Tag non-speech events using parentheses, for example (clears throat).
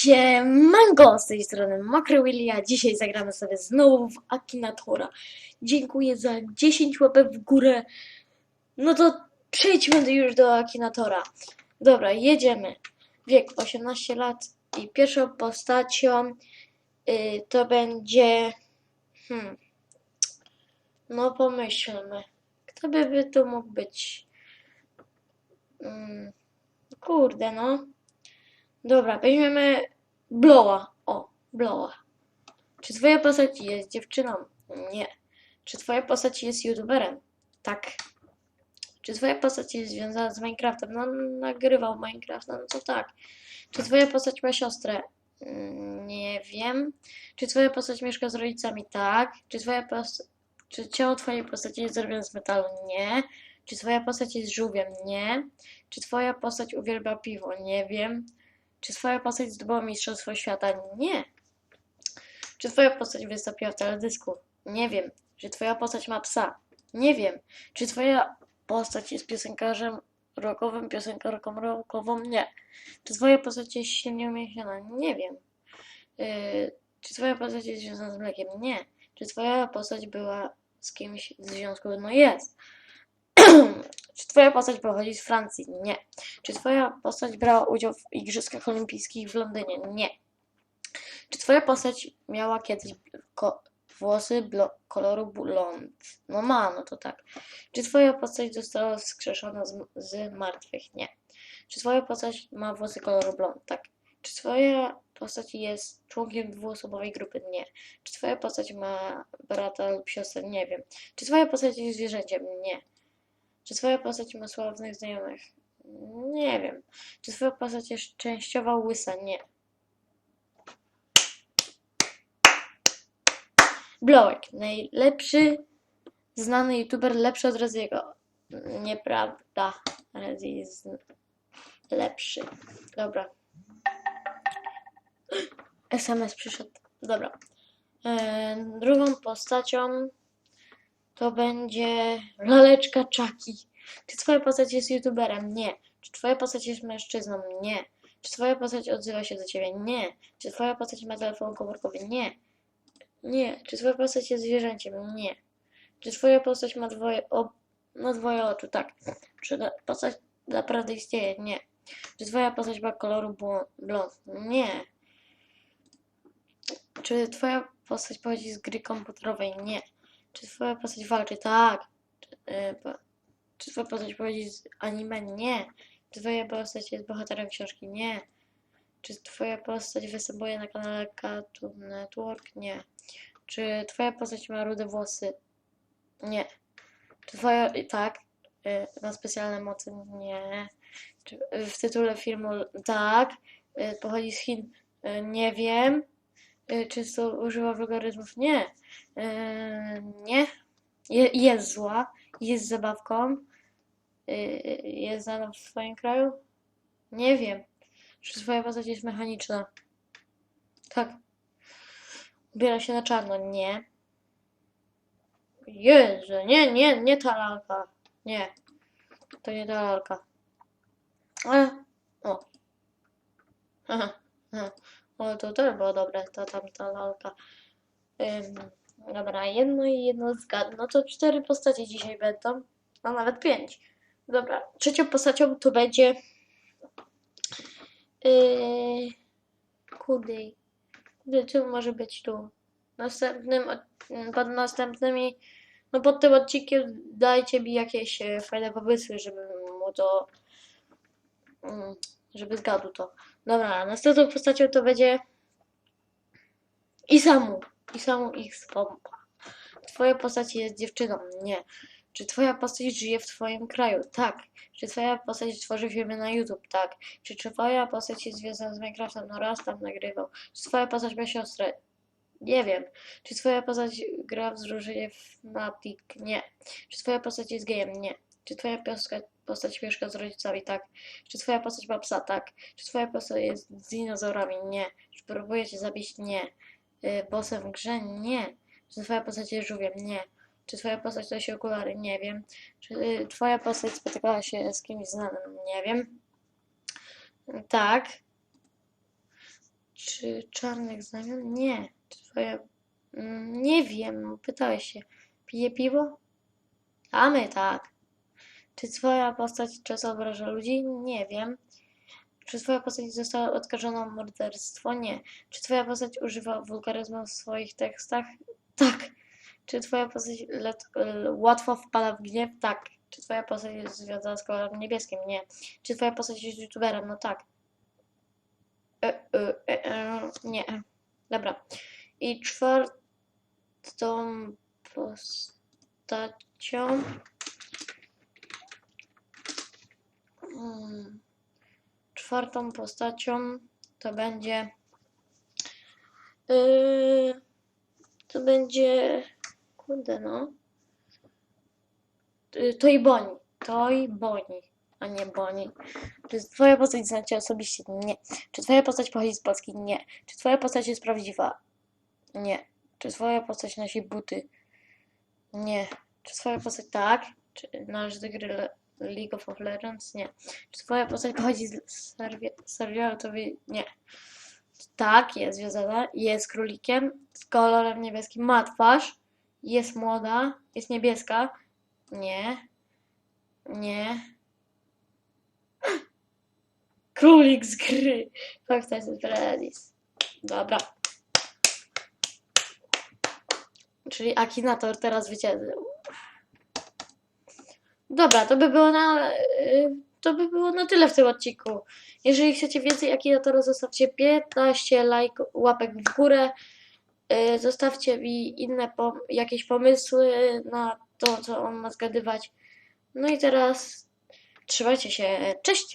Siemanko, z tej strony Makro Willia. Dzisiaj zagramy sobie znowu w Akinatora. Dziękuję za 10 łapek w górę. No to przejdźmy już do Akinatora. Dobra, jedziemy. Wiek 18 lat i pierwszą postacią y, to będzie... Hmm, no pomyślmy. Kto by, by tu mógł być? Mm, kurde, no. Dobra, weźmiemy Blowa. O, Blowa. Czy twoja postać jest dziewczyną? Nie. Czy twoja postać jest youtuberem? Tak. Czy twoja postać jest związana z Minecraftem? No, nagrywał Minecraft, no to tak. Czy twoja postać ma siostrę? Mm, Nie wiem. Czy twoja postać mieszka z rodzicami? Tak. Czy twoja postać... Czy ciało twojej postaci jest zrobione z metalu? Nie. Czy twoja postać jest żółwiem? Nie. Czy twoja postać uwielbia piwo? Nie wiem. Czy twoja postać zdobyła Mistrzostwo Świata? Nie. Czy twoja postać wystąpiła w teledysku? Nie wiem. Czy twoja postać ma psa? Nie wiem. Czy twoja postać jest piosenkarzem rockowym, piosenkarką rockową? Nie. Czy twoja postać jest silnie umięśniona? Nie wiem. Yy, czy twoja postać jest związana z mlekiem? Nie. Czy twoja postać była z kimś w związku? No jest. (clears throat) (clears throat) Czy twoja postać pochodzi z Francji? Nie. Czy twoja postać brała udział w Igrzyskach Olimpijskich w Londynie? Nie. Czy twoja postać miała kiedyś włosy koloru blond? No ma, no to tak. Czy twoja postać została wskrzeszona z, z martwych? Nie. Czy twoja postać ma włosy koloru blond? Tak. Czy twoja postać jest członkiem dwuosobowej grupy? Nie. Czy twoja postać ma brata lub siostrę? Nie wiem. Czy twoja postać jest zwierzęciem? Nie. Czy twoja postać ma sławnych znajomych? Nie wiem. Czy twoja postać jest częściowo łysa? Nie. Blowek. Najlepszy znany youtuber lepszy od Reziego. Nieprawda. Rezi jest lepszy. Dobra. (gasps) SMS przyszedł. Dobra. E, drugą postacią to będzie laleczka Czaki. Czy twoja postać jest youtuberem? Nie. Czy twoja postać jest mężczyzną? Nie. Czy twoja postać odzywa się do ciebie? Nie. Czy twoja postać ma telefon komórkowy? Nie. Nie. Czy twoja postać jest zwierzęciem? Nie. Czy twoja postać ma dwoje, o, no dwoje oczu? Tak. Czy ta postać naprawdę istnieje? Nie. Czy twoja postać ma koloru blond? Nie. Czy twoja postać pochodzi z gry komputerowej? Nie. Czy twoja postać walczy? Tak. Czy, y, po, czy twoja postać pochodzi z anime? Nie. Czy twoja postać jest bohaterem książki? Nie. Czy twoja postać występuje na kanale Cartoon Network? Nie. Czy twoja postać ma rude włosy? Nie. Czy twoja... Tak. Y, ma specjalne mocy? Nie. Czy, w tytule filmu... Tak. Y, pochodzi z Chin? Nie wiem. Y, czy używa wulgaryzmów? Nie. Yy, nie. Je, jest zła, jest zabawką. Yy, jest znana w swoim kraju? Nie wiem. Czy twoja postać jest mechaniczna? Tak. Ubiera się na czarno? Nie. Jezu, nie, nie, nie ta lalka. Nie. To nie ta lalka. To też było dobre, ta tamta lalka. Dobra, jedno i jedno zgadnę. No to cztery postacie dzisiaj będą, a nawet pięć. Dobra, trzecią postacią to będzie... Yy, kurde, kurde, co może być tu? Następnym, od- pod następnymi, no pod tym odcinkiem dajcie mi jakieś e, fajne pomysły, żeby mu to, mm, żeby zgadł to. Dobra, następną postacią to będzie Isamu. Isamu X pompa. Twoja postać jest dziewczyną? Nie. Czy twoja postać żyje w twoim kraju? Tak. Czy twoja postać tworzy filmy na YouTube? Tak. Czy twoja postać jest związana z Minecraftem? No raz tam nagrywał. Czy twoja postać ma siostrę? Nie wiem. Czy twoja postać gra w drużynie Fnatic? Nie. Czy twoja postać jest gejem? Nie. Czy twoja posta- postać mieszka z rodzicami? Tak. Czy twoja postać ma psa? Tak. Czy twoja postać jest z dinozaurami? Nie. Czy próbuje cię zabić? Nie. Y, bossem w grze? Nie. Czy twoja postać jest żółwiem? Nie. Czy twoja postać nosi okulary? Nie wiem. Czy y, twoja postać spotykała się z kimś znanym? Nie wiem. Tak. Czy czarnych znamion? Nie. Czy twoja... Mm, Nie wiem, pytałeś się. Pije piwo? A my tak. Czy twoja postać często obraża ludzi? Nie wiem. Czy twoja postać została oskarżona o morderstwo? Nie. Czy twoja postać używa wulgaryzmu w swoich tekstach? Tak. Czy twoja postać łatwo wpada w gniew? Tak. Czy twoja postać jest związana z kolorem niebieskim? Nie. Czy twoja postać jest youtuberem? No tak. E, e, e, e, nie. Dobra. I czwartą postacią. Czwartą postacią to będzie. Yy, to będzie. Kurde, no. Yy, Toy Boni. Toy Boni, a nie Boni. Czy twoja postać znacie osobiście? Nie. Czy twoja postać pochodzi z Polski? Nie. Czy twoja postać jest prawdziwa? Nie. Czy twoja postać nosi buty? Nie. Czy twoja postać tak? Czy należy do gry League of Legends? Nie. Czy twoja postać pochodzi z serialu? To wy... Nie. Tak, jest związana. Jest królikiem z kolorem niebieskim. Ma twarz. Jest młoda. Jest niebieska. Nie. Nie. (laughs) Królik z gry. Nights at Freddy's. Dobra. Czyli Akinator teraz zwyciężył. Dobra, to by było na, y, to by było na tyle w tym odcinku. Jeżeli chcecie więcej Akinatora, zostawcie 15 lajk, łapek w górę. Y, Zostawcie mi inne pom- jakieś pomysły na to, co on ma zgadywać. No i teraz trzymajcie się. Cześć!